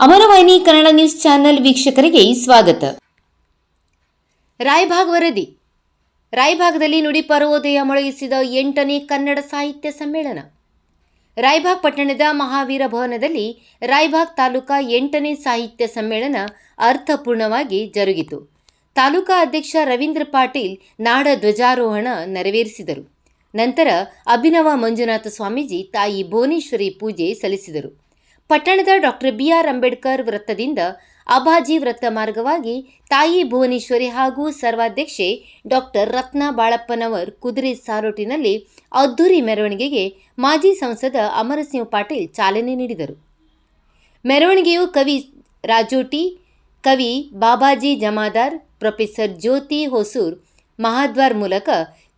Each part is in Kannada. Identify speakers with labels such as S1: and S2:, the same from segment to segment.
S1: ಅಮರವಾಹಿನಿ ಕನ್ನಡ ನ್ಯೂಸ್ ಚಾನೆಲ್ ವೀಕ್ಷಕರಿಗೆ ಸ್ವಾಗತ. ರಾಯಭಾಗ್ ವರದಿ. ರಾಯಭಾಗದಲ್ಲಿ ನುಡಿ ಪರ್ವೋದಯ ಮೊಳಗಿಸಿದ ಎಂಟನೇ ಕನ್ನಡ ಸಾಹಿತ್ಯ ಸಮ್ಮೇಳನ. ರಾಯಭಾಗ್ ಪಟ್ಟಣದ ಮಹಾವೀರ ಭವನದಲ್ಲಿ ರಾಯಭಾಗ್ ತಾಲೂಕಾ ಎಂಟನೇ ಸಾಹಿತ್ಯ ಸಮ್ಮೇಳನ ಅರ್ಥಪೂರ್ಣವಾಗಿ ಜರುಗಿತು. ತಾಲೂಕಾ ಅಧ್ಯಕ್ಷ ರವೀಂದ್ರ ಪಾಟೀಲ್ ನಾಡ ಧ್ವಜಾರೋಹಣ ನೆರವೇರಿಸಿದರು. ನಂತರ ಅಭಿನವ ಮಂಜುನಾಥ ಸ್ವಾಮೀಜಿ ತಾಯಿ ಭುವನೇಶ್ವರಿ ಪೂಜೆ ಸಲ್ಲಿಸಿದರು. ಪಟ್ಟಣದ ಡಾಕ್ಟರ್ ಬಿಆರ್ ಅಂಬೇಡ್ಕರ್ ವೃತ್ತದಿಂದ ಅಭಾಜಿ ವೃತ್ತ ಮಾರ್ಗವಾಗಿ ತಾಯಿ ಭುವನೇಶ್ವರಿ ಹಾಗೂ ಸರ್ವಾಧ್ಯಕ್ಷೆ ಡಾಕ್ಟರ್ ರತ್ನ ಬಾಳಪ್ಪನವರ್ ಕುದುರೆ ಸಾರೋಟಿನಲ್ಲಿ ಅದ್ದೂರಿ ಮೆರವಣಿಗೆಗೆ ಮಾಜಿ ಸಂಸದ ಅಮರಸಿಂಹ ಪಾಟೀಲ್ ಚಾಲನೆ ನೀಡಿದರು. ಮೆರವಣಿಗೆಯು ಕವಿ ರಾಜೋಟಿ, ಕವಿ ಬಾಬಾಜಿ ಜಮಾದಾರ್, ಪ್ರೊಫೆಸರ್ ಜ್ಯೋತಿ ಹೊಸೂರ್, ಮಹಾದ್ವಾರ್ ಮೂಲಕ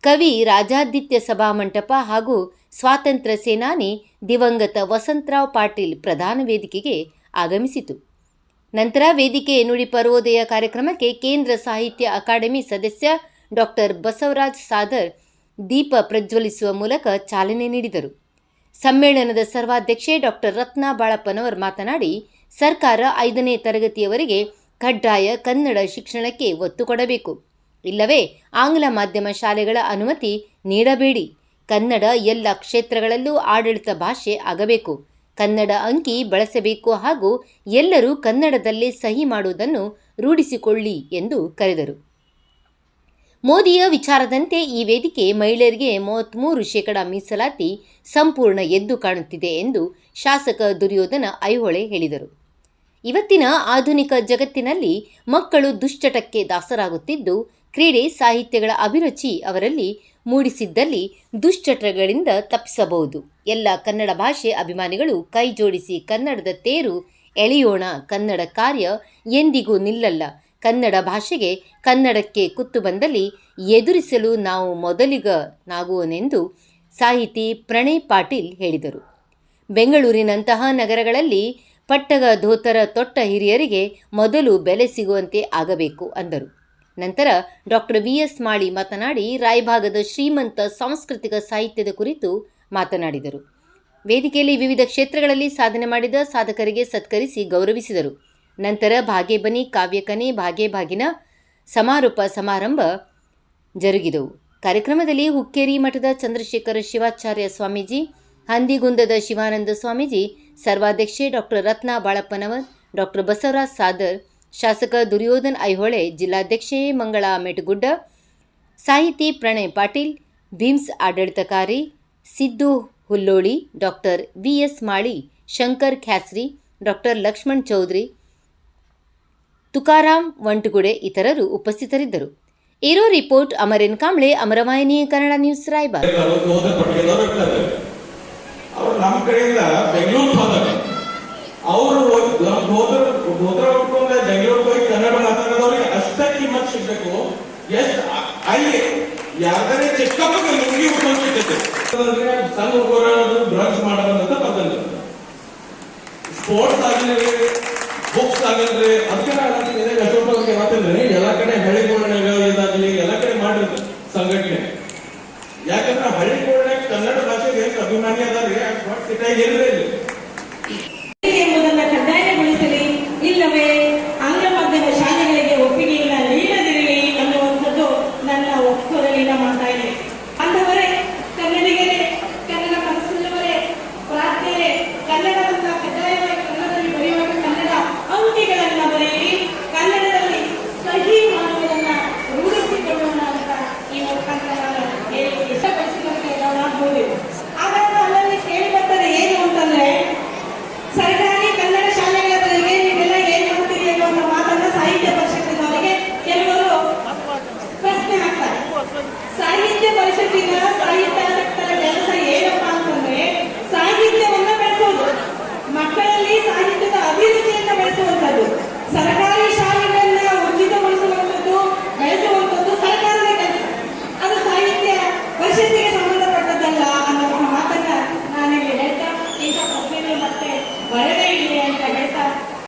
S1: ಕವಿ ರಾಜಾದಿತ್ಯ ಸಭಾಮಂಟಪ ಹಾಗೂ ಸ್ವಾತಂತ್ರ್ಯ ಸೇನಾನಿ ದಿವಂಗತ ವಸಂತರಾವ್ ಪಾಟೀಲ್ ಪ್ರಧಾನ ವೇದಿಕೆಗೆ ಆಗಮಿಸಿತು. ನಂತರ ವೇದಿಕೆ ನುಡಿ ಪರ್ವೋದಯ ಕಾರ್ಯಕ್ರಮಕ್ಕೆ ಕೇಂದ್ರ ಸಾಹಿತ್ಯ ಅಕಾಡೆಮಿ ಸದಸ್ಯ ಡಾಕ್ಟರ್ ಬಸವರಾಜ್ ಸಾದರ್ ದೀಪ ಪ್ರಜ್ವಲಿಸುವ ಮೂಲಕ ಚಾಲನೆ ನೀಡಿದರು. ಸಮ್ಮೇಳನದ ಸರ್ವಾಧ್ಯಕ್ಷೆ ಡಾಕ್ಟರ್ ರತ್ನಾ ಬಾಳಪ್ಪನವರ್ ಮಾತನಾಡಿ, ಸರ್ಕಾರ ಐದನೇ ತರಗತಿಯವರೆಗೆ ಕಡ್ಡಾಯ ಕನ್ನಡ ಶಿಕ್ಷಣಕ್ಕೆ ಒತ್ತು ಕೊಡಬೇಕು. ಇಲ್ಲವೇ? ಆಂಗ್ಲ ಮಾಧ್ಯಮ ಶಾಲೆಗಳ ಅನುಮತಿ ನೀಡಬೇಡಿ. ಕನ್ನಡ ಎಲ್ಲ ಕ್ಷೇತ್ರಗಳಲ್ಲೂ ಆಡಳಿತ ಭಾಷೆ ಆಗಬೇಕು. ಕನ್ನಡ ಅಂಕಿ ಬಳಸಬೇಕು ಹಾಗೂ ಎಲ್ಲರೂ ಕನ್ನಡದಲ್ಲೇ ಸಹಿ ಮಾಡುವುದನ್ನು ರೂಢಿಸಿಕೊಳ್ಳಿ ಎಂದು ಕರೆದರು. ಮೋದಿಯ ವಿಚಾರದಂತೆ ಈ ವೇದಿಕೆ ಮಹಿಳೆಯರಿಗೆ ಮೂವತ್ತ್ಮೂರು ಶೇಕಡ ಮೀಸಲಾತಿ ಸಂಪೂರ್ಣ ಎದ್ದು ಕಾಣುತ್ತಿದೆ ಎಂದು ಶಾಸಕ ದುರ್ಯೋಧನ ಐಹೊಳೆ ಹೇಳಿದರು. ಇವತ್ತಿನ ಆಧುನಿಕ ಜಗತ್ತಿನಲ್ಲಿ ಮಕ್ಕಳು ದುಶ್ಚಟಕ್ಕೆ ದಾಸರಾಗುತ್ತಿದ್ದು ಕ್ರೀಡೆ ಸಾಹಿತ್ಯಗಳ ಅಭಿರುಚಿ ಅವರಲ್ಲಿ ಮೂಡಿಸಿದ್ದಲ್ಲಿ ದುಶ್ಚಟಗಳಿಂದ ತಪ್ಪಿಸಬಹುದು. ಎಲ್ಲ ಕನ್ನಡ ಭಾಷೆ ಅಭಿಮಾನಿಗಳು ಕೈ ಜೋಡಿಸಿ ಕನ್ನಡದ ತೇರು ಎಳೆಯೋಣ. ಕನ್ನಡ ಕಾರ್ಯ ಎಂದಿಗೂ ನಿಲ್ಲಲ್ಲ. ಕನ್ನಡ ಭಾಷೆಗೆ ಕನ್ನಡಕ್ಕೆ ಕುತ್ತು ಬಂದಲ್ಲಿ ಎದುರಿಸಲು ನಾವು ಮೊದಲಿಗನಾಗುವನೆಂದು ಸಾಹಿತಿ ಪ್ರಣಯ್ ಪಾಟೀಲ್ ಹೇಳಿದರು. ಬೆಂಗಳೂರಿನಂತಹ ನಗರಗಳಲ್ಲಿ ಪಟ್ಟಗ ಧೋತರ ತೊಟ್ಟ ಹಿರಿಯರಿಗೆ ಮೊದಲು ಬೆಲೆ ಸಿಗುವಂತೆ ಆಗಬೇಕು ಅಂದರು. ನಂತರ ಡಾಕ್ಟರ್ ವಿ ಎಸ್ ಮಾಳಿ ಮಾತನಾಡಿ, ರಾಯಭಾಗದ ಶ್ರೀಮಂತ ಸಾಂಸ್ಕೃತಿಕ ಸಾಹಿತ್ಯದ ಕುರಿತು ಮಾತನಾಡಿದರು. ವೇದಿಕೆಯಲ್ಲಿ ವಿವಿಧ ಕ್ಷೇತ್ರಗಳಲ್ಲಿ ಸಾಧನೆ ಮಾಡಿದ ಸಾಧಕರಿಗೆ ಸತ್ಕರಿಸಿ ಗೌರವಿಸಿದರು. ನಂತರ ಭಾಗೇಬನಿ ಕಾವ್ಯಕನೆ ಭಾಗೇಭಾಗಿನ ಸಮಾರೋಪ ಸಮಾರಂಭ ಜರುಗಿದವು. ಕಾರ್ಯಕ್ರಮದಲ್ಲಿ ಹುಕ್ಕೇರಿ ಮಠದ ಚಂದ್ರಶೇಖರ ಶಿವಾಚಾರ್ಯ ಸ್ವಾಮೀಜಿ, ಹಂದಿಗುಂದದ ಶಿವಾನಂದ ಸ್ವಾಮೀಜಿ, ಸರ್ವಾಧ್ಯಕ್ಷೆ ಡಾಕ್ಟರ್ ರತ್ನಾ ಬಾಳಪ್ಪನವರ್, ಡಾಕ್ಟರ್ ಬಸವರಾಜ್ ಸಾದರ್ ಶಾಸಕ ದುರ್ಯೋಧನ್ ಐಹೊಳೆ ಜಿಲ್ಲಾಧ್ಯಕ್ಷೆ ಮಂಗಳಾ ಮೆಟಗುಡ್ಡ, ಸಾಹಿತಿ Pranay Patil, ಭೀಮ್ಸ್ ಆಡಳಿತಕಾರಿ Siddu Hulloli, doctor V S Mali, Shankar Khyasri doctor Lakshman Chaudhari Tukaram Vantugude ಇತರರು ಉಪಸ್ಥಿತರಿದ್ದರು. ಇರೋ ರಿಪೋರ್ಟ್, ಅಮರೇನ್ ಕಾಂಬ್ಳೆ ಅಮರವಾಹಿನಿ, ಕನ್ನಡ ನ್ಯೂಸ್ ರಾಯಬಾಗ್
S2: ಯಾಕಂದ್ರೆ ಚಿಕ್ಕಪ್ಪ ಮುಗಿ ಉಪಸ್ಥಿತತೆ ಸಣ್ಣ ಹೋರಾಡೋದು ಡ್ರಗ್ಸ್ ಮಾಡೋದಂತ ಬಂದಲ್ಲ ಸ್ಪೋರ್ಟ್ಸ್ ಆಗಲಿ ಬುಕ್ಸ್ ಆಗಲ್ರಿ ಅದಕ್ಕೆ ನಾನು ಅಶೋಕ ಬಗ್ಗೆ ಮಾತಾಡ್ತೀನಿ ಎಲ್ಲ ಕಡೆ ಹಳ್ಳಿಗಳನ್ನ ಇದಾಗಲಿ, ಎಲ್ಲ ಕಡೆ ಮಾಡಿದ್ರು ಸಂಘಟನೆ. ಯಾಕಂದ್ರೆ ಹಳ್ಳಿಗಳನ್ನ ಕನ್ನಡ ಭಾಷೆಗೆ ಅಭಿಮಾನಿ ಅದಾರಿ ಬಟ್ ಸಿಟಿಯಾಗಿ ಏನಿಲ್ಲ